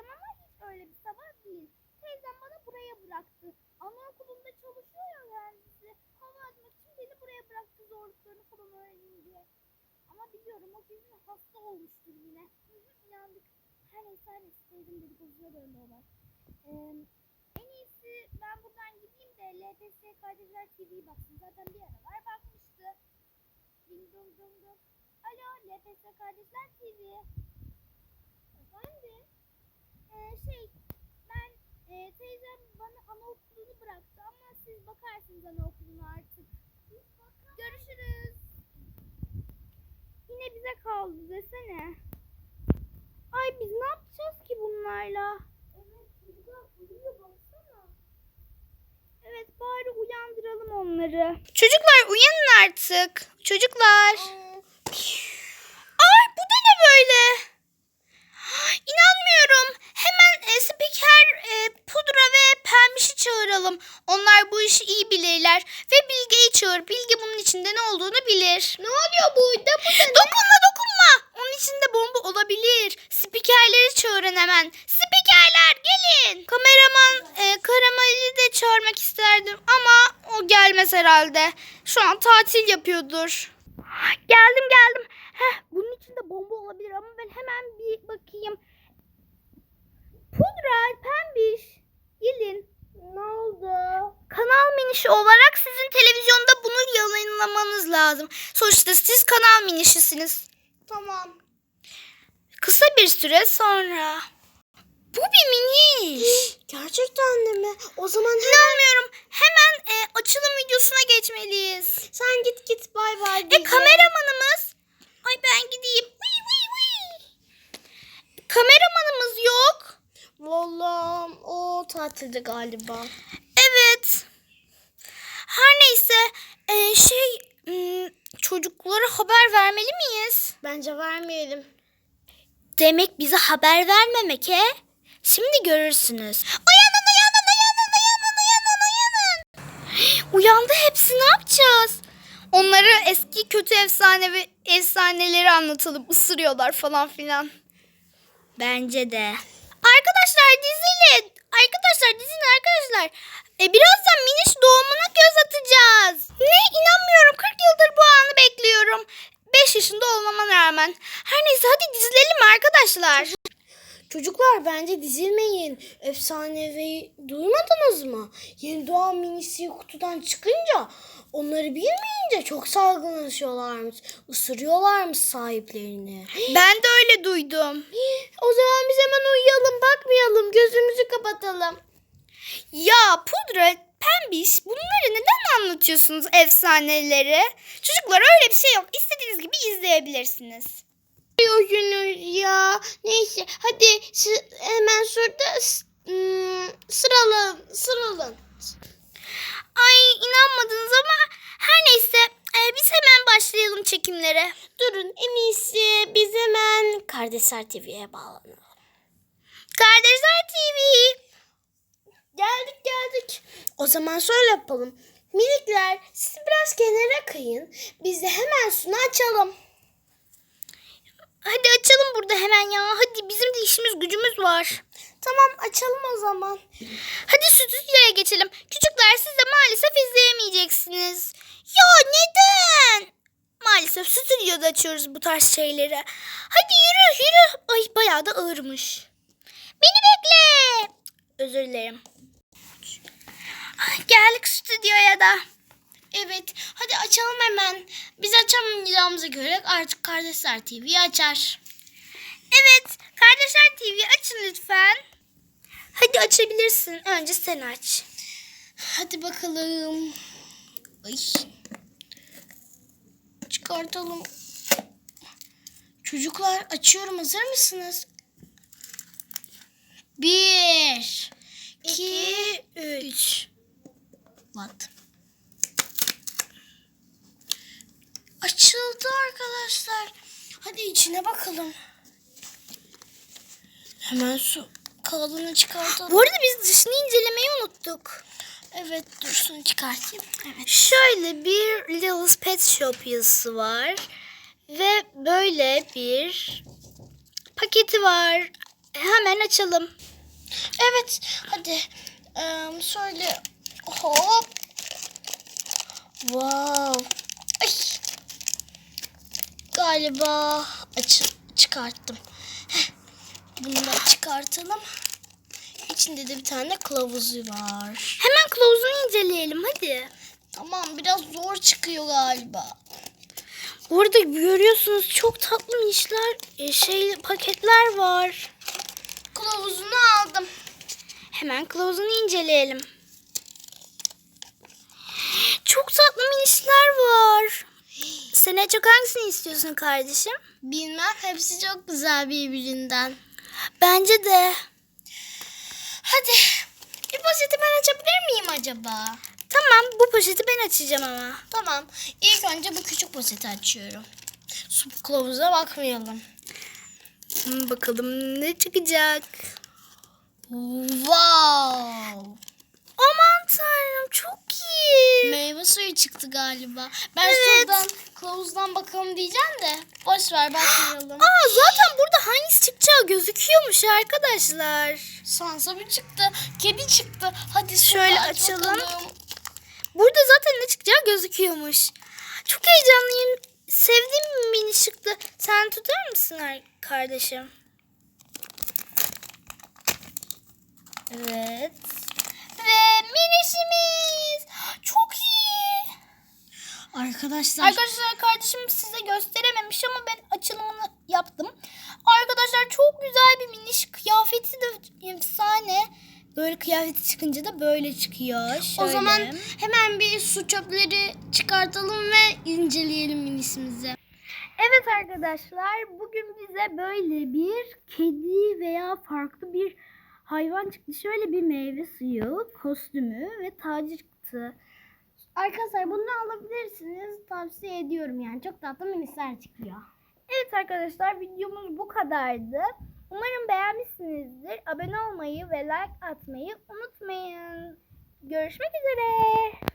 gideceğim ama hiç öyle bir sabah değil. Teyzem bana buraya bıraktı. Anaokulunda çalışıyor ya kendisi. Hava atmak için beni buraya bıraktı zorluklarını falan öğrenince. Ama biliyorum o kesin hasta olmuştur yine. İnandık. Her neyse her neyse teyzem dedikodusuna olay. Ee, en iyisi ben buradan gideyim de LPS Kardeşler TV'ye baksın. Zaten bir aralar bakmıştı. Ding dong dong dong. Alo LPS Kardeşler TV. Efendim? Ee, şey ben e, teyzem bana anaokulunu bıraktı ama siz bakarsınız anaokuluna artık. Görüşürüz. Yine bize kaldı desene. Ay biz ne yapacağız ki bunlarla? Evet çocuklar uyuyor baksana. Evet bari uyandıralım onları. Çocuklar uyanın artık. Çocuklar. Ay bu da ne böyle? İnanmıyorum. Hemen e, spiker e, pudra ve pembişi çağıralım. Onlar bu işi iyi bilirler. Ve Bilge'yi çağır. Bilge bunun içinde ne olduğunu bilir. Ne oluyor burada? Dokunma dokunma. Onun içinde bomba olabilir. Spikerleri çağırın hemen. Spikerler gelin. Kameraman e, Karamel'i de çağırmak isterdim ama o gelmez herhalde. Şu an tatil yapıyordur. Geldim geldim. Heh, bunun içinde bomba olabilir ama ben hemen bir bakayım. Pudra, pembiş. Gelin. Ne oldu? Kanal minişi olarak sizin televizyonda bunu yayınlamanız lazım. Sonuçta siz kanal minişisiniz. Tamam. Kısa bir süre sonra. Bu bir miniş. Gerçekten de mi? O zaman İnanmıyorum. Hemen e, açılım videosuna geçmeliyiz. sen git git bay bay. E kameramanımız. Ay ben gideyim. Vıy, vıy, vıy. Kameramanımız yok. Vallahi o tatilde galiba. Evet. Her neyse e, şey çocuklara haber vermeli miyiz? Bence vermeyelim. Demek bize haber vermemek he? Şimdi görürsünüz. Uyanın Uyandı hepsi ne yapacağız? Onlara eski kötü efsane ve efsaneleri anlatalım. Isırıyorlar falan filan. Bence de. Arkadaşlar dizilin. Arkadaşlar dizin arkadaşlar. E, birazdan Miniş doğumuna göz atacağız. Ne inanmıyorum 40 yıldır bu anı bekliyorum. 5 yaşında olmama rağmen. Her neyse hadi dizilelim arkadaşlar. Çocuklar bence dizilmeyin. Efsanevi duymadınız mı? Yeni doğan minisi kutudan çıkınca onları bilmeyince çok salgınlaşıyorlarmış. Isırıyorlarmış sahiplerini. Ben de öyle duydum. O zaman biz hemen uyuyalım bakmayalım gözümüzü kapatalım. Ya Pudra, Pembiş bunları neden anlatıyorsunuz efsaneleri? Çocuklar öyle bir şey yok. İstediğiniz gibi izleyebilirsiniz. Uyuyorsunuz ya. Neyse hadi hemen şurada s- ım, sıralan sıralan. Ay inanmadınız ama her neyse e, biz hemen başlayalım çekimlere. Durun en iyisi biz hemen Kardeşler TV'ye bağlanalım. Kardeşler TV. Geldik geldik. O zaman şöyle yapalım. Minikler siz biraz kenara kayın. Biz de hemen sunu açalım. Hadi açalım burada hemen ya. Hadi bizim de işimiz gücümüz var. Tamam açalım o zaman. Hadi stüdyoya geçelim. Çocuklar siz de maalesef izleyemeyeceksiniz. Ya neden? Maalesef stüdyoda açıyoruz bu tarz şeyleri. Hadi yürü yürü. Ay bayağı da ağırmış. Beni bekle. Özür dilerim. Ay, Geldik stüdyoya da. Evet hadi açalım hemen. Biz açamayacağımıza göre artık Kardeşler TV'yi açar. Evet Kardeşler TV açın lütfen. Hadi açabilirsin. Önce sen aç. Hadi bakalım. Ay. Çıkartalım. Çocuklar açıyorum hazır mısınız? Bir, iki, üç. What? Açıldı arkadaşlar. Hadi içine bakalım. Hemen su kağıdını çıkartalım. Bu arada biz dışını incelemeyi unuttuk. Evet dursun çıkartayım. Evet. Şöyle bir Little Pet Shop yazısı var. Ve böyle bir paketi var. Hemen açalım. Evet hadi Eee, söyle. Hop. Wow. Galiba açı çıkarttım. Heh. Bunu da çıkartalım. İçinde de bir tane kılavuzu var. Hemen kılavuzunu inceleyelim hadi. Tamam biraz zor çıkıyor galiba. Burada görüyorsunuz çok tatlı minişler e, şey paketler var. Kılavuzunu aldım. Hemen kılavuzunu inceleyelim. Çok tatlı minişler var. Sen en çok hangisini istiyorsun kardeşim? Bilmem hepsi çok güzel birbirinden. Bence de. Hadi bir poşeti ben açabilir miyim acaba? Tamam bu poşeti ben açacağım ama. Tamam. İlk önce bu küçük poşeti açıyorum. Su kılavuza bakmayalım. Bakalım ne çıkacak. Wow. Tanrım çok iyi. Meyve suyu çıktı galiba. Ben Evet. şuradan kılavuzdan bakalım diyeceğim de. Boş ver bakmayalım. Aa zaten burada hangisi çıkacağı gözüküyormuş arkadaşlar. Sansa bir çıktı. Kedi çıktı. Hadi Şöyle şöyle aç açalım. bakalım. Burada zaten ne çıkacağı gözüküyormuş. Çok heyecanlıyım. Sevdiğim mini çıktı. Sen tutar mısın ar- kardeşim? Evet. Ve minişimiz. Çok iyi. Arkadaşlar. Arkadaşlar kardeşim size gösterememiş ama ben açılımını yaptım. Arkadaşlar çok güzel bir miniş kıyafeti de efsane. Böyle kıyafeti çıkınca da böyle çıkıyor. o Şöyle. zaman hemen bir su çöpleri çıkartalım ve inceleyelim minisimizi. Evet arkadaşlar bugün bize böyle bir kedi veya farklı bir hayvan çıktı. Şöyle bir meyve suyu, kostümü ve tacı çıktı. Arkadaşlar bunu alabilirsiniz. Tavsiye ediyorum yani. Çok tatlı minisler çıkıyor. Evet arkadaşlar videomuz bu kadardı. Umarım beğenmişsinizdir. Abone olmayı ve like atmayı unutmayın. Görüşmek üzere.